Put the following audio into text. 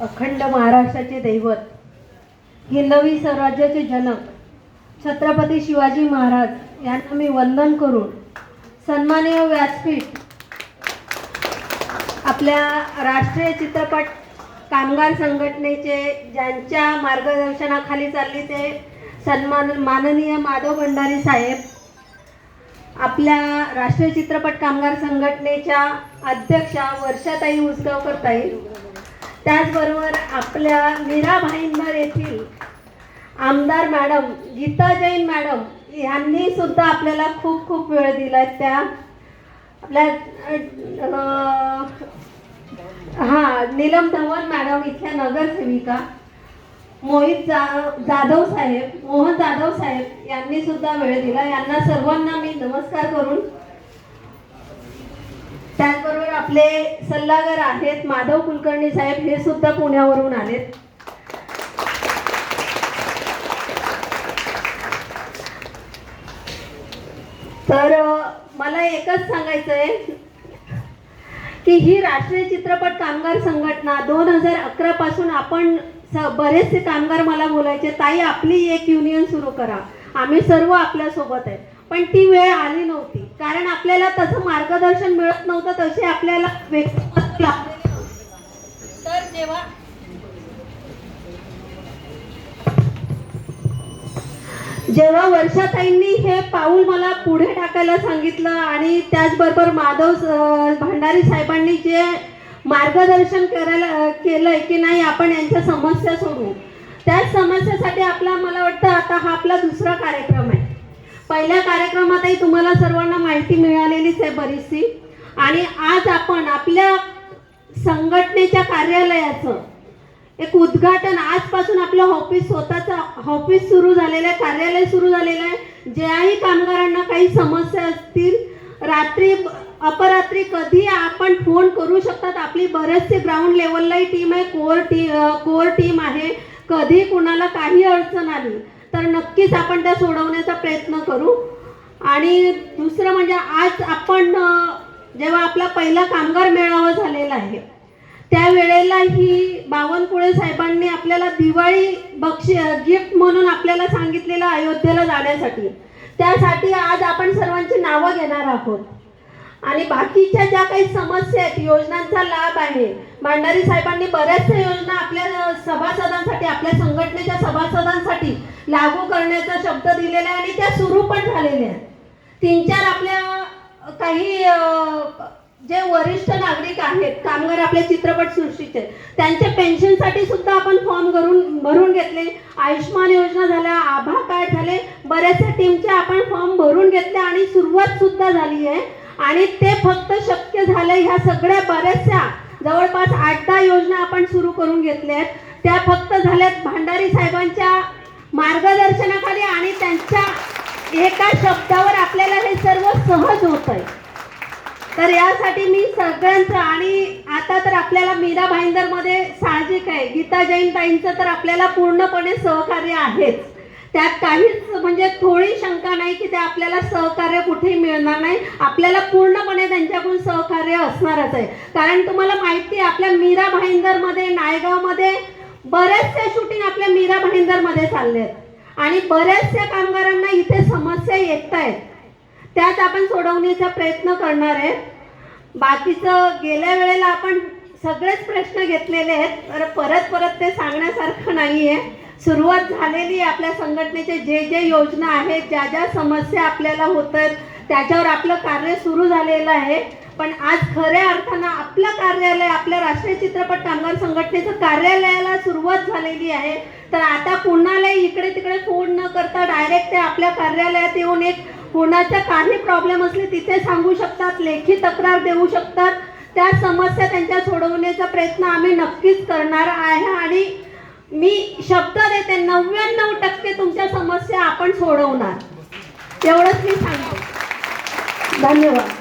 अखंड महाराष्ट्राचे दैवत हिंदवी स्वराज्याचे जनक छत्रपती शिवाजी महाराज यांना मी वंदन करून सन्माननीय व्यासपीठ आपल्या राष्ट्रीय चित्रपट कामगार संघटनेचे ज्यांच्या मार्गदर्शनाखाली चालली ते सन्मान माननीय माधव भंडारी साहेब आपल्या राष्ट्रीय चित्रपट कामगार संघटनेच्या अध्यक्षा वर्षाताई उसगावकर ताई त्याचबरोबर आपल्या मीरा भाईंदर येथील आमदार मॅडम गीता जैन मॅडम यांनी सुद्धा आपल्याला खूप खूप वेळ दिला त्या आपल्या हां नीलम धवन मॅडम इथल्या नगरसेविका मोहित जा जाधव साहेब मोहन जाधव साहेब यांनी सुद्धा वेळ दिला यांना सर्वांना मी नमस्कार करून आपले सल्लागार आहेत माधव कुलकर्णी साहेब हे सुद्धा पुण्यावरून आलेत. तर मला एकच सांगायचं आहे की ही राष्ट्रीय चित्रपट कामगार संघटना दोन हजार अकरा पासून आपण बरेचसे कामगार मला बोलायचे ताई आपली एक युनियन सुरू करा. आम्ही सर्व आपल्यासोबत आहे पण ती वेळ आली नव्हती. कारण आपल्याला तसं मार्गदर्शन मिळत नव्हतं तसे आपल्याला. तर जेव्हा जेव्हा वर्षाताईंनी हे पाऊल मला पुढे टाकायला सांगितलं आणि त्याचबरोबर माधव भंडारी साहेबांनी जे मार्गदर्शन करायला केलंय की नाही आपण यांच्या समस्या सोडवू. त्याच समस्यासाठी आपला मला वाटतं आता हा आपला दुसरा कार्यक्रम आहे. पहिल्या कार्यक्रमातही तुम्हाला सर्वांना माहिती मिळालेलीच आहे बरीचशी. आणि आज आपण आपल्या संघटनेच्या कार्यालयाचं एक उद्घाटन आजपासून आपलं ऑफिस स्वतःचं ऑफिस सुरू झालेलं आहे कार्यालय सुरू झालेलं आहे. ज्याही कामगारांना काही समस्या असतील रात्री अपरात्री कधी आपण फोन करू शकतात. आपली बरेचसे ग्राउंड लेवललाही टीम आहे कोर टी कोर टीम आहे. कधी कुणाला काही अडचण आली तर नक्कीच आपण त्या सोडवण्याचा करू. आणि दुसरं म्हणजे आज आपण जेव्हा आपला पहिला कामगार मेळावा झालेला आहे त्यावेळेला ही बावनकुळे साहेबांनी आपल्याला दिवाळी बक्षी गिफ्ट म्हणून आपल्याला सांगितलेलं अयोध्येला जाण्यासाठी. त्यासाठी आज आपण सर्वांची नावं घेणार आहोत. आणि बाकीच्या ज्या काही समस्या आहेत योजनांचा लाभ आहे. भांडारी साहेबांनी बऱ्याचशा योजना आपल्या सभासदांसाठी आपल्या संघटनेच्या सभासदांसाठी लागू करण्याचा शब्द दिलेला आहे आणि त्या सुरू पण झालेल्या आहेत. तीन चार आपल्या काही जे वरिष्ठ नागरिक आहेत कामगार आपल्या चित्रपट सृष्टीचे त्यांच्या पेन्शनसाठी सुद्धा आपण फॉर्म भरून भरून घेतले. आयुष्मान योजना झाल्या आभा कार्ड झाले बऱ्याचशा टीमचे आपण फॉर्म भरून घेतले आणि सुरुवात सुद्धा झाली आहे. आणि ते फक्त शक्य झालं ह्या सगळ्या बऱ्याचशा जवळपास आठ दहा योजना आपण सुरू करून घेतल्या आहेत त्या फक्त झाल्यात भांडारी साहेबांच्या मार्गदर्शनाखाली आणि त्यांच्या एका शब्दावर आपल्याला हे सर्व सहज होत आहे तर यासाठी मी सगळ्यांचं आणि आता तर आपल्याला मीरा भाईंदरमध्ये साहजिक आहे. गीता जैन ताईंचं तर आपल्याला पूर्णपणे सहकार्य आहेच. त्यात काहीच म्हणजे थोडी शंका नाही की ते आपल्याला सहकार्य कुठेही मिळणार नाही. आपल्याला पूर्णपणे त्यांच्याकडून सहकार्य असणारच आहे. कारण तुम्हाला माहिती आहे आपल्या मीरा भाईंदरमध्ये नायगावमध्ये बऱ्याचशा शूटिंग आपल्या मीरा भाईंदरमध्ये चालले आहेत. आणि बऱ्याचशा कामगारांना इथे समस्या येत आहेत. त्यात आपण सोडवण्याचा प्रयत्न करणार आहे. बाकीचं गेल्या वेळेला आपण सगळेच प्रश्न घेतलेले आहेत. तर परत परत ते सांगण्यासारखं नाही आहे सुरुवात झालेली आपल्या संघटनेचे जे जे योजना आहेत ज्या ज्या समस्या आपल्याला होत आहेत त्याच्यावर आपलं कार्य सुरू झालेलं आहे. पण आज खऱ्या अर्थानं आपलं कार्यालय आपल्या राष्ट्रीय चित्रपट कामगार संघटनेचं कार्यालयाला सुरुवात झालेली आहे. तर आता कुणालाही इकडे तिकडे फोन न करता डायरेक्ट ते आपल्या कार्यालयात येऊन एक कोणाचा काही प्रॉब्लेम असले तिथे सांगू शकतात लेखी तक्रार देऊ शकतात. त्या समस्या त्यांच्या सोडवण्याचा प्रयत्न आम्ही नक्कीच करणार आहे आणि मी शब्द देते नव्याण्णव टक्के तुमच्या समस्या आपण सोडवणार. एवढंच मी सांगतो. धन्यवाद.